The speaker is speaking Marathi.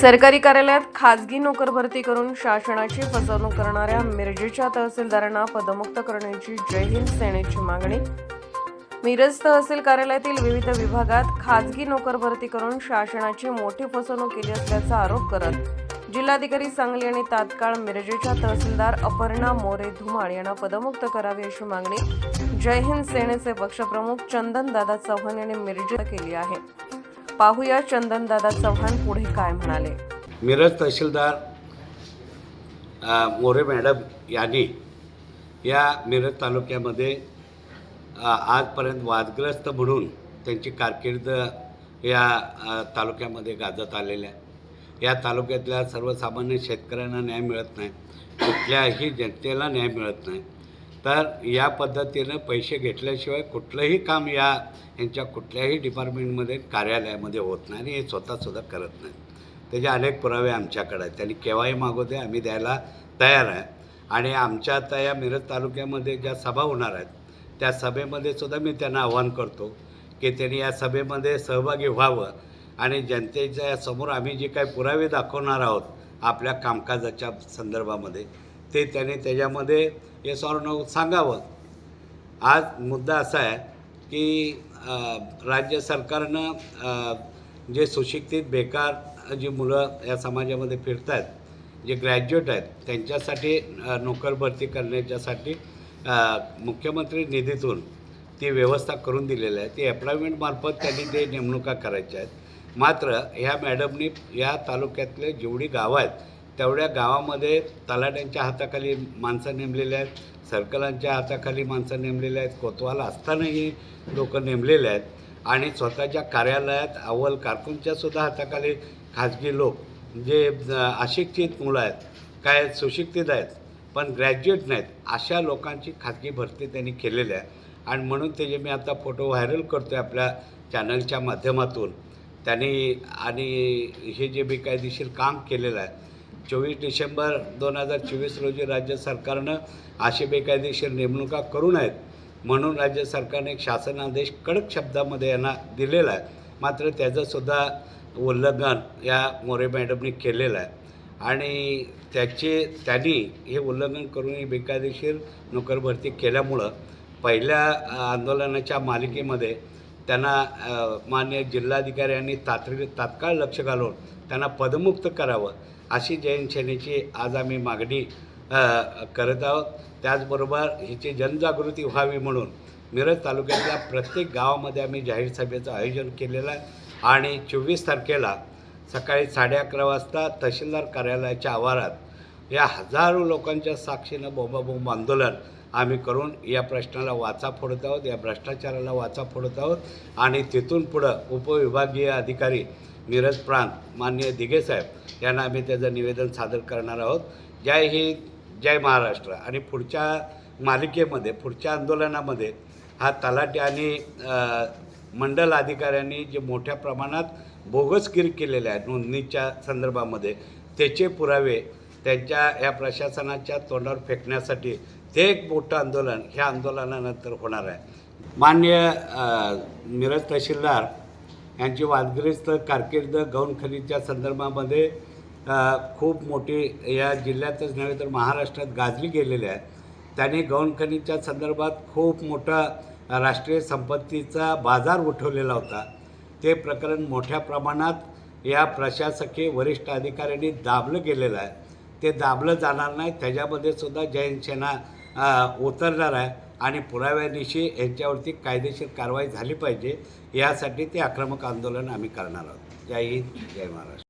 सरकारी कार्यालयात खाजगी नोकर भरती करून शासनाची फसवणूक करणाऱ्या मिरजेच्या तहसीलदारांना पदमुक्त करण्याची जय हिंद सेनेची मागणी. मिरज तहसील कार्यालयातील विविध विभागात खाजगी नोकर भरती करून शासनाची मोठी फसवणूक केली असल्याचा आरोप करत जिल्हाधिकारी सांगली आणि तात्काळ मिरजेच्या तहसीलदार अपर्णा मोरे धुमाळ यांना पदमुक्त करावी अशी मागणी. जय हिंद सेनेचे पक्षप्रमुख चंदनदादा चव्हाण यांनी मिरजेत केली आहे. पाहूया चंदनदादा चव्हाण पुढे काय म्हणाले. मिरज तहसीलदार मोरे मॅडम यांनी या मिरज तालुक्यामध्ये आजपर्यंत वादग्रस्त म्हणून त्यांची कारकीर्द या तालुक्यामध्ये गाजत आलेल्या आहे या तालुक्यातल्या सर्वसामान्य शेतकऱ्यांना न्याय मिळत नाही. कुठल्याही जनतेला न्याय मिळत नाही. तर या पद्धतीनं पैसे घेतल्याशिवाय कुठलंही काम या यांच्या कुठल्याही डिपार्टमेंटमध्ये कार्यालयामध्ये होत नाही आणि हे स्वतःसुद्धा करत नाही त्याचे अनेक पुरावे आमच्याकडे आहेत. त्यांनी केव्हाही मागवते आम्ही द्यायला तयार आहे. आणि आमच्या आता या मिरज तालुक्यामध्ये ज्या सभा होणार आहेत त्या सभेमध्ये सुद्धा मी त्यांना आव्हान करतो की त्यांनी या सभेमध्ये सहभागी व्हावं आणि जनतेच्या समोर आम्ही जे काही पुरावे दाखवणार आहोत आपल्या कामकाजाच्या संदर्भामध्ये ते त्याने त्याच्यामध्ये येस ऑर नो सांगावं. आज मुद्दा असा आहे की राज्य सरकारनं जे सुशिक्षित बेकार जी मुलं या समाजामध्ये फिरत आहेत जे ग्रॅज्युएट आहेत त्यांच्यासाठी नोकर भरती करण्याच्यासाठी मुख्यमंत्री निधीतून ती व्यवस्था करून दिलेली आहे ती एम्प्लॉयमेंटमार्फत त्यांनी ते नेमणुका करायच्या आहेत. मात्र ह्या मॅडमनी या तालुक्यातले जेवढी गावं आहेत तेवढ्या गावामध्ये तलाट्यांच्या हाताखाली माणसं नेमलेली आहेत सर्कलांच्या हाताखाली माणसं नेमलेली आहेत कोतवाल असतानाही लोक नेमलेले आहेत आणि स्वतःच्या कार्यालयात अव्वल कारकूनच्यासुद्धा हाताखाली खाजगी लोक जे अशिक्षित मुलं आहेत काय सुशिक्षित आहेत पण ग्रॅज्युएट नाहीत अशा लोकांची खाजगी भरती त्यांनी केलेली आहे. आणि म्हणून त्याचे मी आता फोटो व्हायरल करतो आहे आपल्या चॅनलच्या माध्यमातून त्यांनी आणि हे जे बेकायदेशीर काम केलेलं आहे चोवीस डिसेंबर दोन हजार चोवीस रोजी राज्य सरकारनं असे बेकायदेशीर नेमणुका करू नयेत. म्हणून राज्य सरकारने एक शासनादेश कडक शब्दामध्ये यांना दिलेला आहे. मात्र त्याचंसुद्धा उल्लंघन या मोरे मॅडमनी केलेलं आहे. आणि त्याचे त्यांनी हे उल्लंघन करून ही बेकायदेशीर नोकरभरती केल्यामुळं पहिल्या आंदोलनाच्या मालिकेमध्ये त्यांना मान्य जिल्हाधिकाऱ्यांनी तातडी तात्काळ लक्ष घालून त्यांना पदमुक्त करावं अशी जैन सेनेची आज आम्ही मागणी करत आहोत. त्याचबरोबर हिची जनजागृती व्हावी म्हणून मिरज तालुक्यातल्या प्रत्येक गावामध्ये आम्ही जाहीर सभेचं आयोजन केलेलं आहे आणि चोवीस तारखेला सकाळी साडे अकरा वाजता तहसीलदार कार्यालयाच्या आवारात या हजारो लोकांच्या साक्षीनं बोंबाबोंब आंदोलन आम्ही करून या प्रश्नाला वाचा फोडत आहोत या भ्रष्टाचाराला वाचा फोडत आहोत. आणि तिथून पुढं उपविभागीय अधिकारी नीरज प्रांत माननीय दिघेसाहेब यांना आम्ही त्याचं निवेदन सादर करणार आहोत. जय हिंद जय महाराष्ट्र. आणि पुढच्या मालिकेमध्ये पुढच्या आंदोलनामध्ये हा तलाठी आणि मंडल अधिकाऱ्यांनी जे मोठ्या प्रमाणात बोगसगिरी केलेल्या आहे नोंदणीच्या संदर्भामध्ये त्याचे पुरावे त्यांच्या या प्रशासनाच्या तोंडावर फेकण्यासाठी ते एक मोठं आंदोलन ह्या आंदोलनानंतर होणार आहे. मान्य मिरज तहसीलदार यांची वादग्रस्त कारकीर्द गौण खनिजच्या संदर्भामध्ये खूप मोठी या जिल्ह्यातच नव्हे तर महाराष्ट्रात गाजली गेलेली आहे. त्याने गौण खनिजच्या संदर्भात खूप मोठा राष्ट्रीय संपत्तीचा बाजार उठवलेला होता. ते प्रकरण मोठ्या प्रमाणात या प्रशासकीय वरिष्ठ अधिकाऱ्यांनी दाबलं गेलेलं आहे. ते दाबलं जाणार नाही. त्याच्यामध्ये सुद्धा जैन सेना उतरणार आहे आणि पुराव्यानिशी यांच्यावरती कायदेशीर कारवाई झाली पाहिजे. यासाठी ते आक्रमक आंदोलन आम्ही करणार आहोत. जय हिंद जय महाराष्ट्र.